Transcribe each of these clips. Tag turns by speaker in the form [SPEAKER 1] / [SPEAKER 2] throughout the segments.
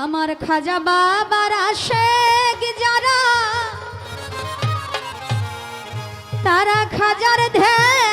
[SPEAKER 1] আমার খাজা বাবার আশেক যারা তারা খাজার ধ্যানে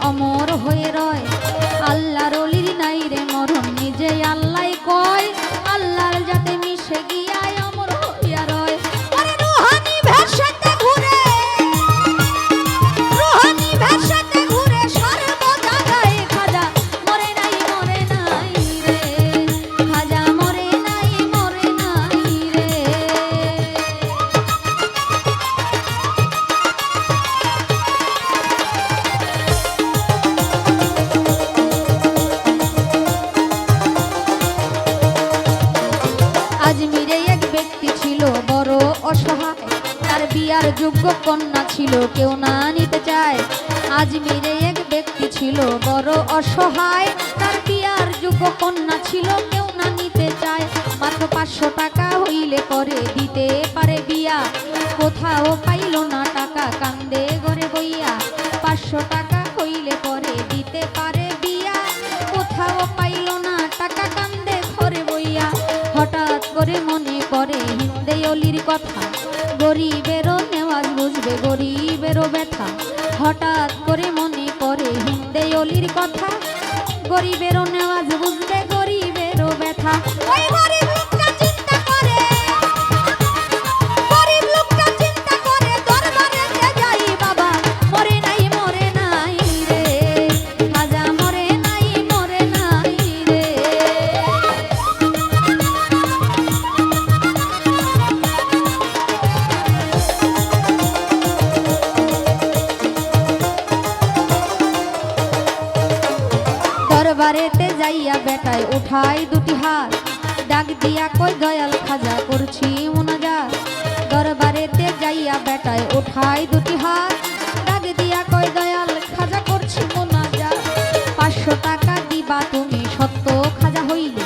[SPEAKER 1] অমর হয়ে রয়। আল্লাহর যোগ্য কন্যা ছিল, কেউ না নিতে চায়। আজমিরে এক ব্যক্তি ছিল, বড় অসহায়। তার বিয়ার যোগ্য কন্যা ছিল, কেউ না নিতে চায়। মাত্র পাঁচশো টাকা হইলে পরে দিতে পারে বিয়া। কোথাও পাইল না টাকা, কান্দে ঘরে বইয়া। পাঁচশো টাকা হইলে পরে দিতে পারে বিয়া। কোথাও পাইল না টাকা, কান্দে ঘরে বইয়া। হঠাৎ করে মনে পড়ে হিন্দে অলির কথা। গরিবেরও বুঝবে গরিবেরও ব্যথা, হঠাৎ করে মনে করে হিন্দে অলির কথা। গরিবেরও নেওয়াজ বুঝবে গরিবেরও ব্যথা। ওই গরিব দরবারেতে যাইয়া বেটায় উঠাই দুটি হাত। ডাক দিয়া কই, দয়াল খাজা, করছি মোনাজাত। দরবারেতে যাইয়া বেটায় উঠাই দুটি হাত। ডাক দিয়া কই, দয়াল খাজা, করছি মোনাজাত। পাঁচশো টাকা দিবা তুমি সত্য খাজা হইলে।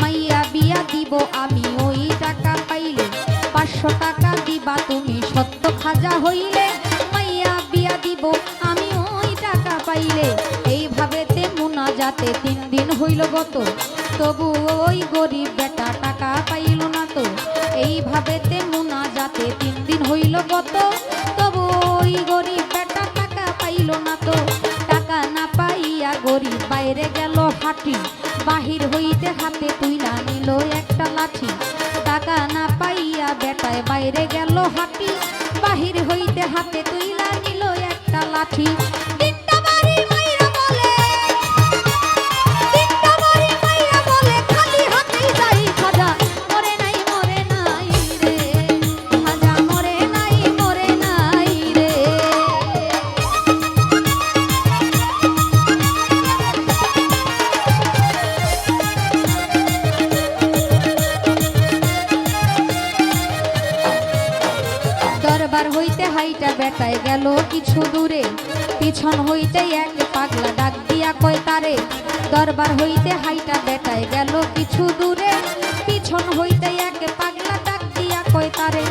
[SPEAKER 1] মাইয়া বিয়া দিব আমি, ওই টাকা পাইলে। পাঁচশো টাকা যাতে তিন দিন হইল গত। তবু ওই গরিব বেটা টাকা পাইল না তো। এইভাবে মুনা যাতে তিন দিন হইল গত। তবু ওই গরিব বেটা টাকা পাইল না তো। টাকা না পাইয়া গরিব বাইরে গেল হাঁটি। বাহির হইতে হাতে তুইলা নিল একটা লাঠি। টাকা না পাইয়া বেটায় বাইরে গেল হাঁটি। বাহির হইতে হাতে তুইলা নিল একটা লাঠি। হাইটা বেটায় গেল কিছু দূরে। পিছন হইতে এক পাগলা ডাক দিয়া কয়, তারে, দরবার হইতে হাইটা বেটায় গেল কিছু দূরে। পিছন হইতে এক পাগলা ডাক দিয়া কয়, তারে,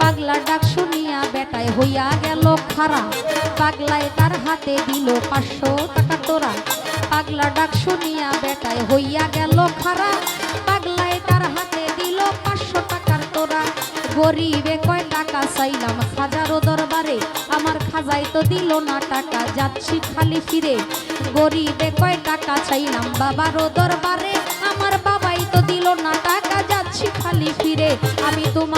[SPEAKER 1] পাগলা ডাক শুনিয়া বেটায় হইয়া গেল খারা পাগলায় তার হাতে দিল পাঁচশো টাকা তোরা। পাগলা ডাক শুনিয়া বেটায় হইয়া গেল খারা পাগলায় তার হাতে দিল পাঁচশো টাকার তোরা। গরিবে কয় টাকা চাইলাম খাজারও দরবারে। আমার খাজা খাজাই তো দিল না টাকা, যাচ্ছি খালি ফিরে। গরিবে কয় টাকা চাইলাম বাবারও দরবারে। আমার বাবাই তো দিল না টাকা, যাচ্ছি খালি ফিরে। আমি তোমার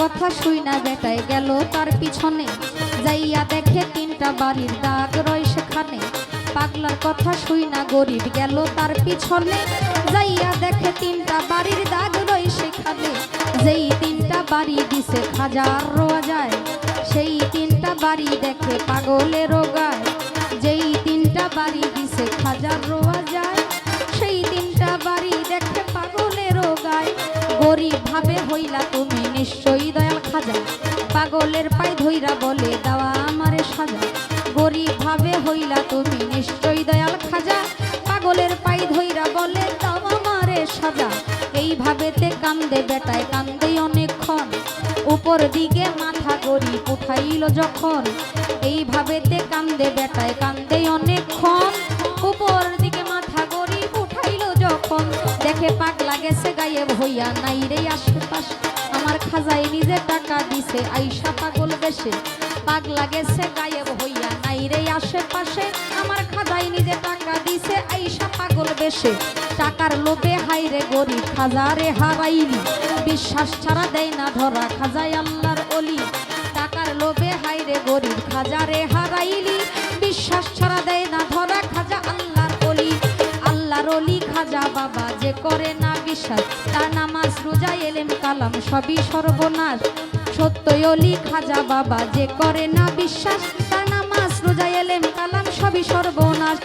[SPEAKER 1] কথা শুই না বেটায় গেল তার পিছনে। যাইয়া দেখে তিনটা বাড়ির দাগ রয় সেখানে। পাগলার কথা শুই না গরিব গেল তার পিছনে। যাইয়া দেখে তিনটা বাড়ির দাগ রয় সেখানে। যেই তিনটা বাড়ি দিছে হাজার রোয়া যায়, সেই তিনটা বাড়ি দেখে পাগলেরও গায় যেই তিনটা বাড়ি দিছে হাজার রোয়া যায়, সেই তিনটা বাড়ি দেখে পাগলেরও গায় গরিব ভাবে হইলা নিশ্চয়ই দয়াল খাজা। পাগলের পাই ধইরা বলে, দেওয়া আমারে সাজা। গরিব ভাবে হইলা তুমি নিশ্চয়ই দয়াল খাজা। পাগলের পাই ধইরা বলে, দেওয়া আমারে সাজা। এইভাবেতে কান্দে বেটায়, কান্দে অনেকক্ষণ। উপর দিকে মাথা গরিব উঠাইল যখন। এইভাবেতে কান্দে বেটায়, কান্দে অনেকক্ষণ। উপর দিকে মাথা গরিব উঠাইল যখন। দেখে পাক লাগেছে গায়ে ভইয়া নাই রে আশেপাশে। আমার খাজায় নিজে টাকা দিছে, আইসা পাগল বেশে। পাগলা গেছে গায়ে ভইয়া নাই রে আশেপাশে। আমার খাজায় নিজে টাকা দিছে, আইসা পাগল বেশে। টাকার লোভে হাইরে গরিব খাজারে হারাইলি বিশ্বাস ছাড়া দেয় না ধরা খাজায় আল্লাহর অলি। টাকার লোভে হাইরে গরিব খাজারে হারাইলি। বিশ্বাস ছাড়া দেয় না ধরা, খাজা বাবা যে করে না বিশ্বাস তার নামাজ, রোজা, এলেম, কালাম সবই সর্বনাশ। সত্যই অলি খাজা বাবা যে করে না বিশ্বাস তার নামাজ, রোজা, এলেম, কালাম সবই সর্বনাশ।